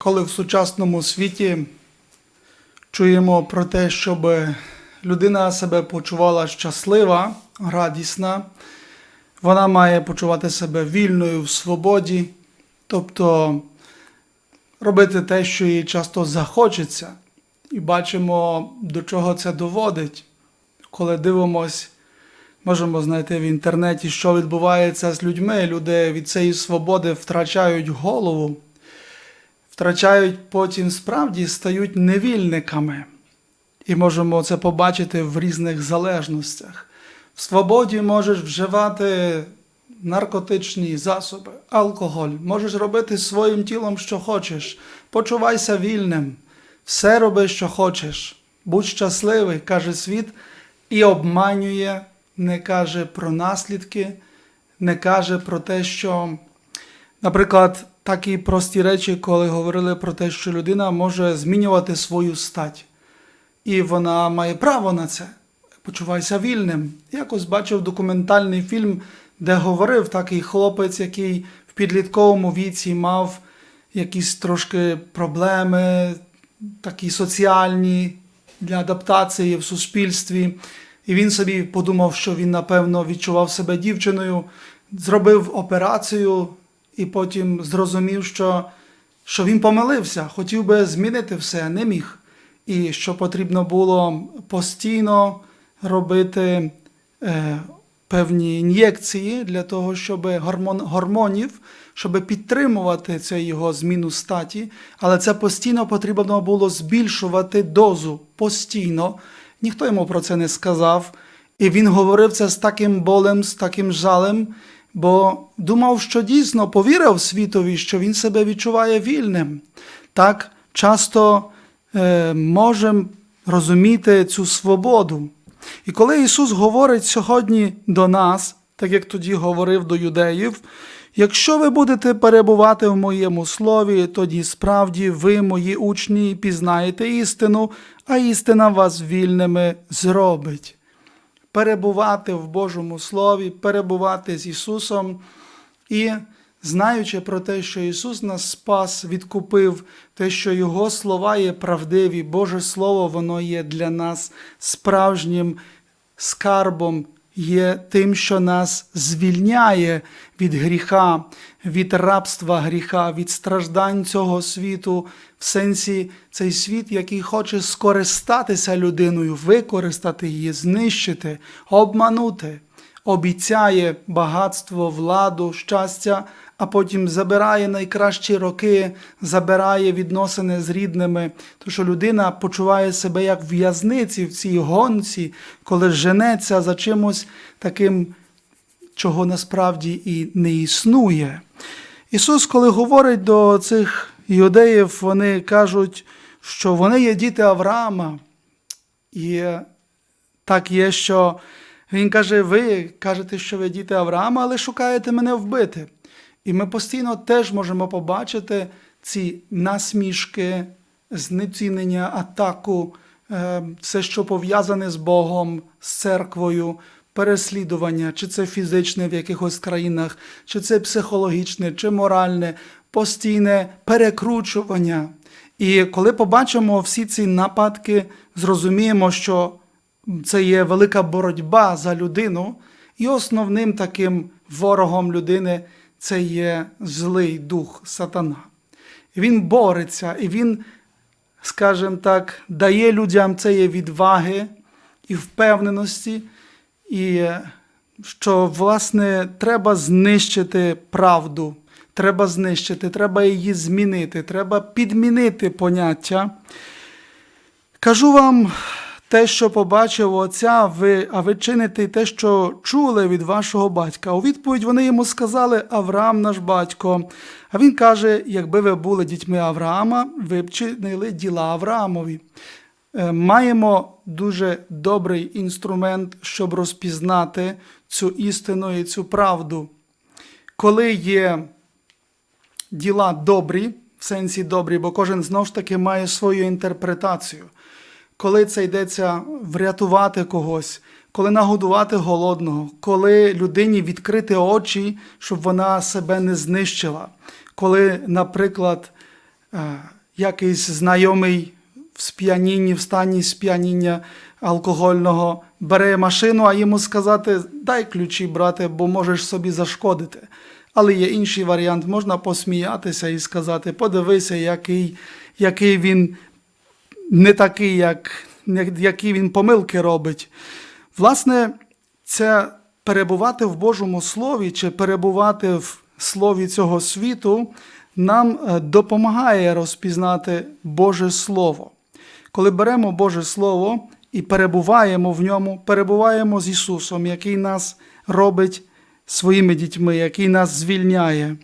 Коли в сучасному світі чуємо про те, щоб людина себе почувала щаслива, радісна, вона має почувати себе вільною в свободі, тобто робити те, що їй часто захочеться. І бачимо, до чого це доводить. Коли дивимось, можемо знайти в інтернеті, що відбувається з людьми. Люди від цієї свободи втрачають голову втрачають потім справді стають невільниками. І можемо це побачити в різних залежностях. В свободі можеш вживати наркотичні засоби, алкоголь, можеш робити своїм тілом, що хочеш, почувайся вільним, все роби, що хочеш, будь щасливий, каже світ, і обманює, не каже про наслідки, не каже про те, що Наприклад, такі прості речі, коли говорили про те, що людина може змінювати свою стать, і вона має право на це. Почувайся вільним. Якось бачив документальний фільм, де говорив такий хлопець, який в підлітковому віці мав якісь трошки проблеми, такі соціальні для адаптації в суспільстві. І він собі подумав, що він, напевно, відчував себе дівчиною, зробив операцію і потім зрозумів, що, що він помилився, хотів би змінити все, не міг. І що потрібно було постійно робити е, певні ін'єкції для того, щоб гормон, гормонів, щоб підтримувати цю його зміну статі, але це постійно потрібно було збільшувати дозу постійно. Ніхто йому про це не сказав. І він говорив це з таким болем, з таким жалем, бо думав, що дійсно повірив світові, що він себе відчуває вільним. Так часто е, можемо розуміти цю свободу. І коли Ісус говорить сьогодні до нас, так як тоді говорив до юдеїв, якщо ви будете перебувати в моєму слові, тоді справді ви, мої учні, пізнаєте істину, а істина вас вільними зробить перебувати в Божому Слові, перебувати з Ісусом. І знаючи про те, що Ісус нас спас, відкупив, те, що Його слова є правдиві, Боже Слово, воно є для нас справжнім скарбом, є тим, що нас звільняє від гріха, від рабства гріха, від страждань цього світу, в сенсі цей світ, який хоче скористатися людиною, використати її, знищити, обманути, обіцяє багатство, владу, щастя, а потім забирає найкращі роки, забирає відносини з рідними, тому що людина почуває себе як в'язниці в цій гонці, коли женеться за чимось таким, чого насправді і не існує. Ісус, коли говорить до цих юдеїв, вони кажуть, що вони є діти Авраама. І так є, що Він каже: ви кажете, що ви діти Авраама, але шукаєте мене вбити. І ми постійно теж можемо побачити ці насмішки, знецінення, атаку, е, все, що пов'язане з Богом, з церквою, переслідування, чи це фізичне в якихось країнах, чи це психологічне, чи моральне, постійне перекручування. І коли побачимо всі ці нападки, зрозуміємо, що це є велика боротьба за людину, і основним таким ворогом людини це є злий дух сатана. Він бореться, і він, скажімо так, дає людям цієї відваги і впевненості, і що, власне, треба знищити правду, треба знищити, треба її змінити, треба підмінити поняття. Кажу вам те, що побачив отця, ви, а ви чините те, що чули від вашого батька. У відповідь вони йому сказали Авраам наш батько. А він каже: якби ви були дітьми Авраама, ви б чинили діла Авраамові. Е, Маємо дуже добрий інструмент, щоб розпізнати цю істину і цю правду. Коли є діла добрі, в сенсі добрі, бо кожен знову ж таки має свою інтерпретацію. Коли це йдеться врятувати когось, коли нагодувати голодного, коли людині відкрити очі, щоб вона себе не знищила, коли, наприклад, е, якийсь знайомий в сп'янінні, в стані сп'яніння алкогольного бере машину, а йому сказати дай ключі, брате, бо можеш собі зашкодити. Але є інший варіант, можна посміятися і сказати, подивися, який, який він не такий, як, які він помилки робить. Власне, це перебувати в Божому Слові чи перебувати в слові цього світу нам е, допомагає розпізнати Боже Слово. Коли беремо Боже Слово і перебуваємо в ньому, перебуваємо з Ісусом, який нас робить своїми дітьми, який нас звільняє.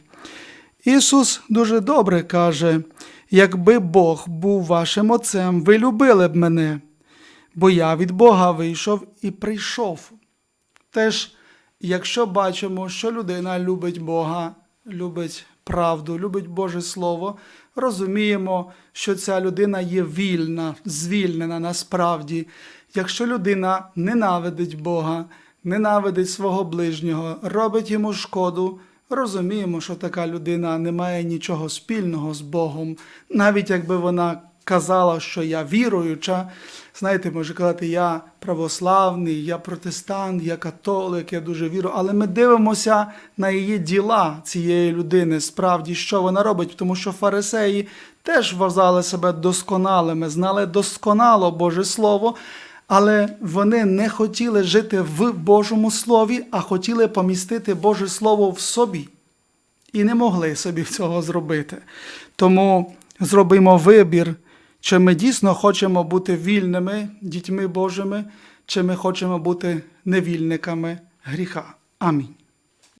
Ісус дуже добре каже: якби Бог був вашим отцем, ви любили б мене, бо я від Бога вийшов і прийшов. Теж, якщо бачимо, що людина любить Бога, любить правду, любить Боже Слово, розуміємо, що ця людина є вільна, звільнена насправді. Якщо людина ненавидить Бога, ненавидить свого ближнього, робить йому шкоду, розуміємо, що така людина не має нічого спільного з Богом, навіть якби вона казала, що я віруюча. Знаєте, може казати, я православний, я протестант, я католик, я дуже вірю. Але ми дивимося на її діла цієї людини, справді, що вона робить, тому що фарисеї теж вважали себе досконалими, знали досконало Боже Слово. Але вони не хотіли жити в Божому Слові, а хотіли помістити Боже Слово в собі. І не могли собі цього зробити. Тому зробимо вибір, чи ми дійсно хочемо бути вільними дітьми Божими, чи ми хочемо бути невільниками гріха. Амінь.